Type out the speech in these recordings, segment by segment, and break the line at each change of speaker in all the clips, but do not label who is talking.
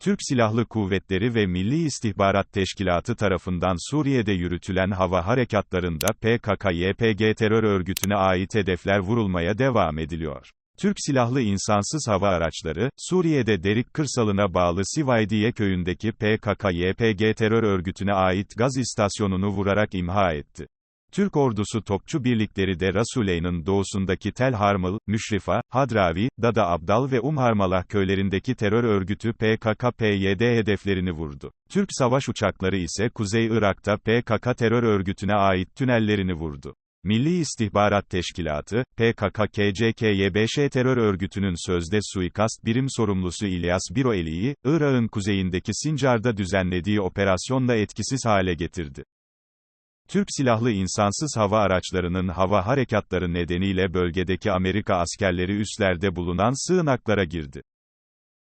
Türk Silahlı Kuvvetleri ve Milli İstihbarat Teşkilatı tarafından Suriye'de yürütülen hava harekatlarında PKK-YPG terör örgütüne ait hedefler vurulmaya devam ediliyor. Türk silahlı insansız hava araçları, Suriye'de Derik kırsalına bağlı Sivaydiye köyündeki PKK-YPG terör örgütüne ait gaz istasyonunu vurarak imha etti. Türk ordusu topçu birlikleri de Rasuleyn'in doğusundaki Tel Harmıl, Müşrifa, Hadravi, Dada Abdal ve Umharmalah köylerindeki terör örgütü PKK-PYD hedeflerini vurdu. Türk savaş uçakları ise Kuzey Irak'ta PKK terör örgütüne ait tünellerini vurdu. Milli İstihbarat Teşkilatı, PKK-KCK-YBŞ terör örgütünün sözde suikast birim sorumlusu İlyas Biroeli'yi, Irak'ın kuzeyindeki Sincar'da düzenlediği operasyonla etkisiz hale getirdi. Türk silahlı insansız hava araçlarının hava harekatları nedeniyle bölgedeki Amerika askerleri üslerde bulunan sığınaklara girdi.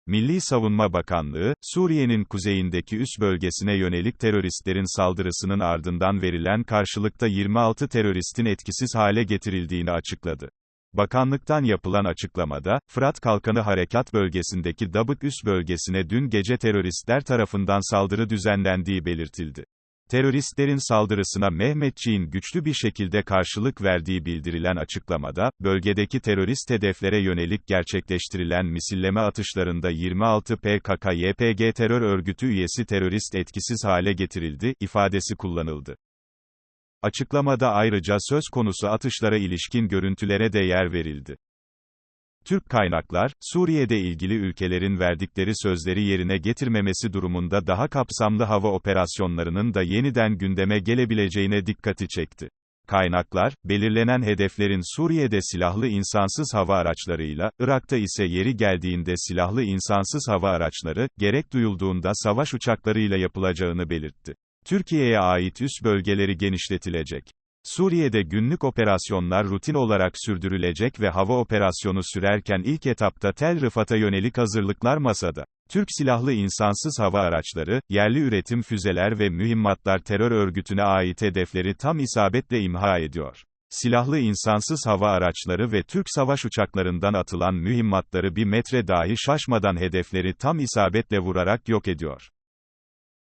Milli Savunma Bakanlığı, Suriye'nin kuzeyindeki üs bölgesine yönelik teröristlerin saldırısının ardından verilen karşılıkta 26 teröristin etkisiz hale getirildiğini açıkladı. Bakanlıktan yapılan açıklamada, Fırat Kalkanı Harekat bölgesindeki Dabık üs bölgesine dün gece teröristler tarafından saldırı düzenlendiği belirtildi. Teröristlerin saldırısına Mehmetçiğin güçlü bir şekilde karşılık verdiği bildirilen açıklamada, bölgedeki terörist hedeflere yönelik gerçekleştirilen misilleme atışlarında 26 PKK-YPG terör örgütü üyesi terörist etkisiz hale getirildi, ifadesi kullanıldı. Açıklamada ayrıca söz konusu atışlara ilişkin görüntülere de yer verildi. Türk kaynaklar, Suriye'de ilgili ülkelerin verdikleri sözleri yerine getirmemesi durumunda daha kapsamlı hava operasyonlarının da yeniden gündeme gelebileceğine dikkati çekti. Kaynaklar, belirlenen hedeflerin Suriye'de silahlı insansız hava araçlarıyla, Irak'ta ise yeri geldiğinde silahlı insansız hava araçları, gerek duyulduğunda savaş uçaklarıyla yapılacağını belirtti. Türkiye'ye ait üst bölgeleri genişletilecek. Suriye'de günlük operasyonlar rutin olarak sürdürülecek ve hava operasyonu sürerken ilk etapta Tel Rıfat'a yönelik hazırlıklar masada. Türk silahlı insansız hava araçları, yerli üretim füzeler ve mühimmatlar terör örgütüne ait hedefleri tam isabetle imha ediyor. Silahlı insansız hava araçları ve Türk savaş uçaklarından atılan mühimmatları bir metre dahi şaşmadan hedefleri tam isabetle vurarak yok ediyor.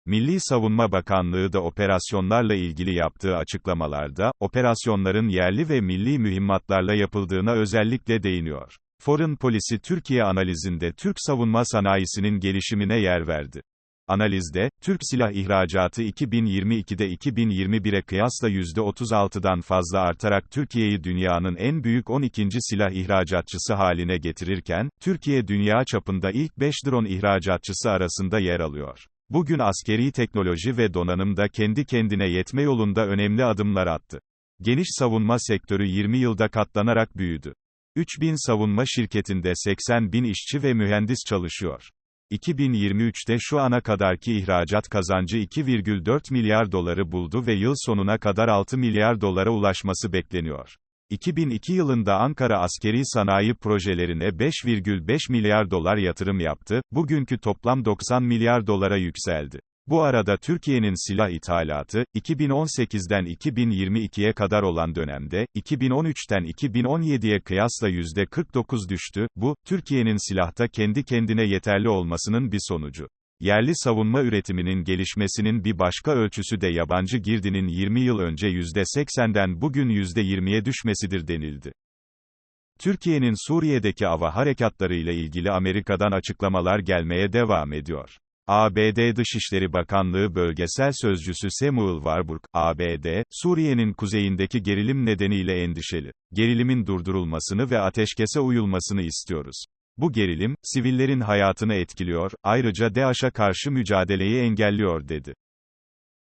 Milli Savunma Bakanlığı da operasyonlarla ilgili yaptığı açıklamalarda, operasyonların yerli ve milli mühimmatlarla yapıldığına özellikle değiniyor. Foreign Policy Türkiye analizinde Türk savunma sanayisinin gelişimine yer verdi. Analizde, Türk silah ihracatı 2022'de 2021'e kıyasla %36'dan fazla artarak Türkiye'yi dünyanın en büyük 12. silah ihracatçısı haline getirirken, Türkiye dünya çapında ilk 5 drone ihracatçısı arasında yer alıyor. Bugün askeri teknoloji ve donanımda kendi kendine yetme yolunda önemli adımlar attı. Geniş savunma sektörü 20 yılda katlanarak büyüdü. 3000 savunma şirketinde 80 bin işçi ve mühendis çalışıyor. 2023'te şu ana kadarki ihracat kazancı 2,4 milyar doları buldu ve yıl sonuna kadar 6 milyar dolara ulaşması bekleniyor. 2002 yılında Ankara askeri sanayi projelerine 5,5 milyar dolar yatırım yaptı, bugünkü toplam 90 milyar dolara yükseldi. Bu arada Türkiye'nin silah ithalatı, 2018'den 2022'ye kadar olan dönemde, 2013'ten 2017'ye kıyasla %49 düştü, bu, Türkiye'nin silahta kendi kendine yeterli olmasının bir sonucu. Yerli savunma üretiminin gelişmesinin bir başka ölçüsü de yabancı girdinin 20 yıl önce %80'den bugün %20'ye düşmesidir denildi. Türkiye'nin Suriye'deki ava harekatlarıyla ilgili Amerika'dan açıklamalar gelmeye devam ediyor. ABD Dışişleri Bakanlığı Bölgesel Sözcüsü Samuel Warburg, ABD, Suriye'nin kuzeyindeki gerilim nedeniyle endişeli. Gerilimin durdurulmasını ve ateşkese uyulmasını istiyoruz. Bu gerilim, sivillerin hayatını etkiliyor, ayrıca DAEŞ'a karşı mücadeleyi engelliyor dedi.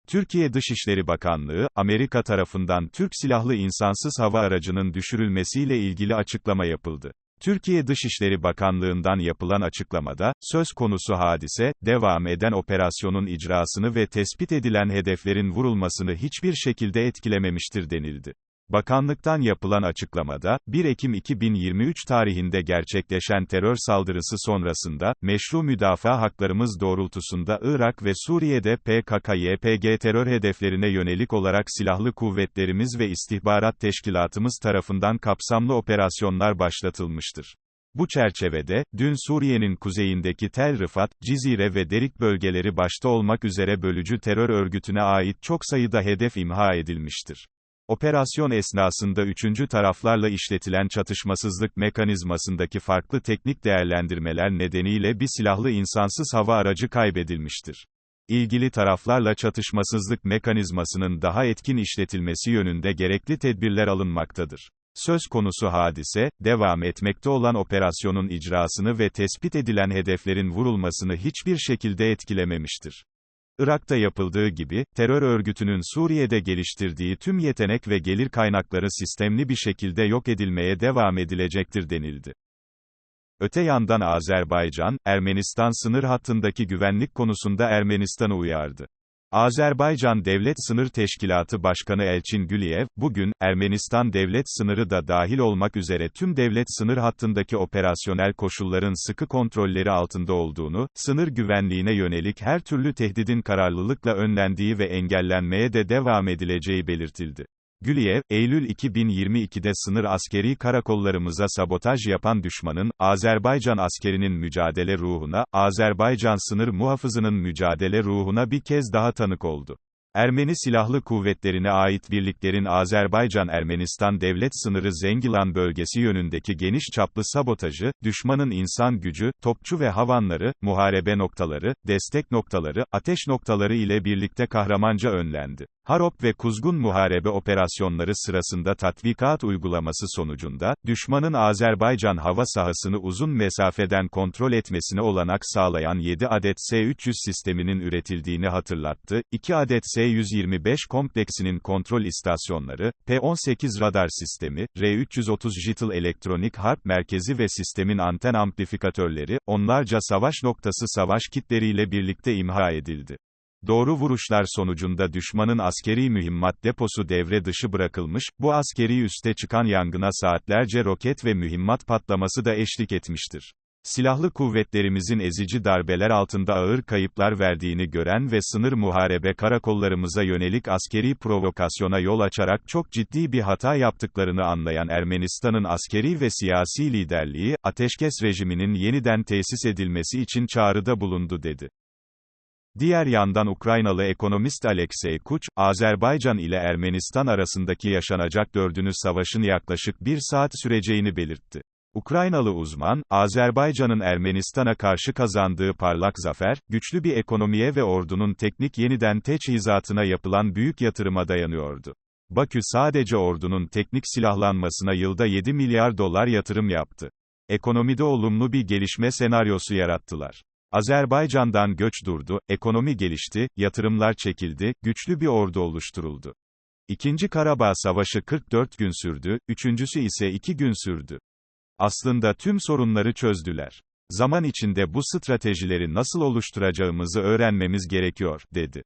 Türkiye Dışişleri Bakanlığı, Amerika tarafından Türk silahlı insansız hava aracının düşürülmesiyle ilgili açıklama yapıldı. Türkiye Dışişleri Bakanlığı'ndan yapılan açıklamada, söz konusu hadise, devam eden operasyonun icrasını ve tespit edilen hedeflerin vurulmasını hiçbir şekilde etkilememiştir denildi. Bakanlıktan yapılan açıklamada, 1 Ekim 2023 tarihinde gerçekleşen terör saldırısı sonrasında, meşru müdafaa haklarımız doğrultusunda Irak ve Suriye'de PKK-YPG terör hedeflerine yönelik olarak silahlı kuvvetlerimiz ve istihbarat teşkilatımız tarafından kapsamlı operasyonlar başlatılmıştır. Bu çerçevede, dün Suriye'nin kuzeyindeki Tel Rifat, Cizire ve Derik bölgeleri başta olmak üzere bölücü terör örgütüne ait çok sayıda hedef imha edilmiştir. Operasyon esnasında üçüncü taraflarla işletilen çatışmasızlık mekanizmasındaki farklı teknik değerlendirmeler nedeniyle bir silahlı insansız hava aracı kaybedilmiştir. İlgili taraflarla çatışmasızlık mekanizmasının daha etkin işletilmesi yönünde gerekli tedbirler alınmaktadır. Söz konusu hadise, devam etmekte olan operasyonun icrasını ve tespit edilen hedeflerin vurulmasını hiçbir şekilde etkilememiştir. Irak'ta yapıldığı gibi, terör örgütünün Suriye'de geliştirdiği tüm yetenek ve gelir kaynakları sistemli bir şekilde yok edilmeye devam edilecektir denildi. Öte yandan Azerbaycan, Ermenistan sınır hattındaki güvenlik konusunda Ermenistan'ı uyardı. Azerbaycan Devlet Sınır Teşkilatı Başkanı Elçin Güliyev, bugün, Ermenistan devlet sınırı da dahil olmak üzere tüm devlet sınır hattındaki operasyonel koşulların sıkı kontrolleri altında olduğunu, sınır güvenliğine yönelik her türlü tehdidin kararlılıkla önlendiği ve engellenmeye de devam edileceği belirtildi. Güliyev, Eylül 2022'de sınır askeri karakollarımıza sabotaj yapan düşmanın, Azerbaycan askerinin mücadele ruhuna, Azerbaycan sınır muhafızının mücadele ruhuna bir kez daha tanık oldu. Ermeni Silahlı Kuvvetlerine ait birliklerin Azerbaycan-Ermenistan devlet sınırı Zengilan bölgesi yönündeki geniş çaplı sabotajı, düşmanın insan gücü, topçu ve havanları, muharebe noktaları, destek noktaları, ateş noktaları ile birlikte kahramanca önlendi. Harop ve Kuzgun muharebe operasyonları sırasında tatbikat uygulaması sonucunda, düşmanın Azerbaycan hava sahasını uzun mesafeden kontrol etmesine olanak sağlayan 7 adet S-300 sisteminin üretildiğini hatırlattı, 2 adet S-125 kompleksinin kontrol istasyonları, P-18 radar sistemi, R-330 Jital elektronik harp merkezi ve sistemin anten amplifikatörleri, onlarca savaş noktası savaş kitleriyle birlikte imha edildi. Doğru vuruşlar sonucunda düşmanın askeri mühimmat deposu devre dışı bırakılmış, bu askeri üste çıkan yangına saatlerce roket ve mühimmat patlaması da eşlik etmiştir. Silahlı kuvvetlerimizin ezici darbeler altında ağır kayıplar verdiğini gören ve sınır muharebe karakollarımıza yönelik askeri provokasyona yol açarak çok ciddi bir hata yaptıklarını anlayan Ermenistan'ın askeri ve siyasi liderliği, ateşkes rejiminin yeniden tesis edilmesi için çağrıda bulundu dedi. Diğer yandan Ukraynalı ekonomist Alexey Kuch, Azerbaycan ile Ermenistan arasındaki yaşanacak dördünü savaşın yaklaşık bir saat süreceğini belirtti. Ukraynalı uzman, Azerbaycan'ın Ermenistan'a karşı kazandığı parlak zafer, güçlü bir ekonomiye ve ordunun teknik yeniden teçhizatına yapılan büyük yatırıma dayanıyordu. Bakü sadece ordunun teknik silahlanmasına yılda 7 milyar dolar yatırım yaptı. Ekonomide olumlu bir gelişme senaryosu yarattılar. Azerbaycan'dan göç durdu, ekonomi gelişti, yatırımlar çekildi, güçlü bir ordu oluşturuldu. İkinci Karabağ Savaşı 44 gün sürdü, üçüncüsü ise 2 gün sürdü. Aslında tüm sorunları çözdüler. Zaman içinde bu stratejileri nasıl oluşturacağımızı öğrenmemiz gerekiyor, dedi.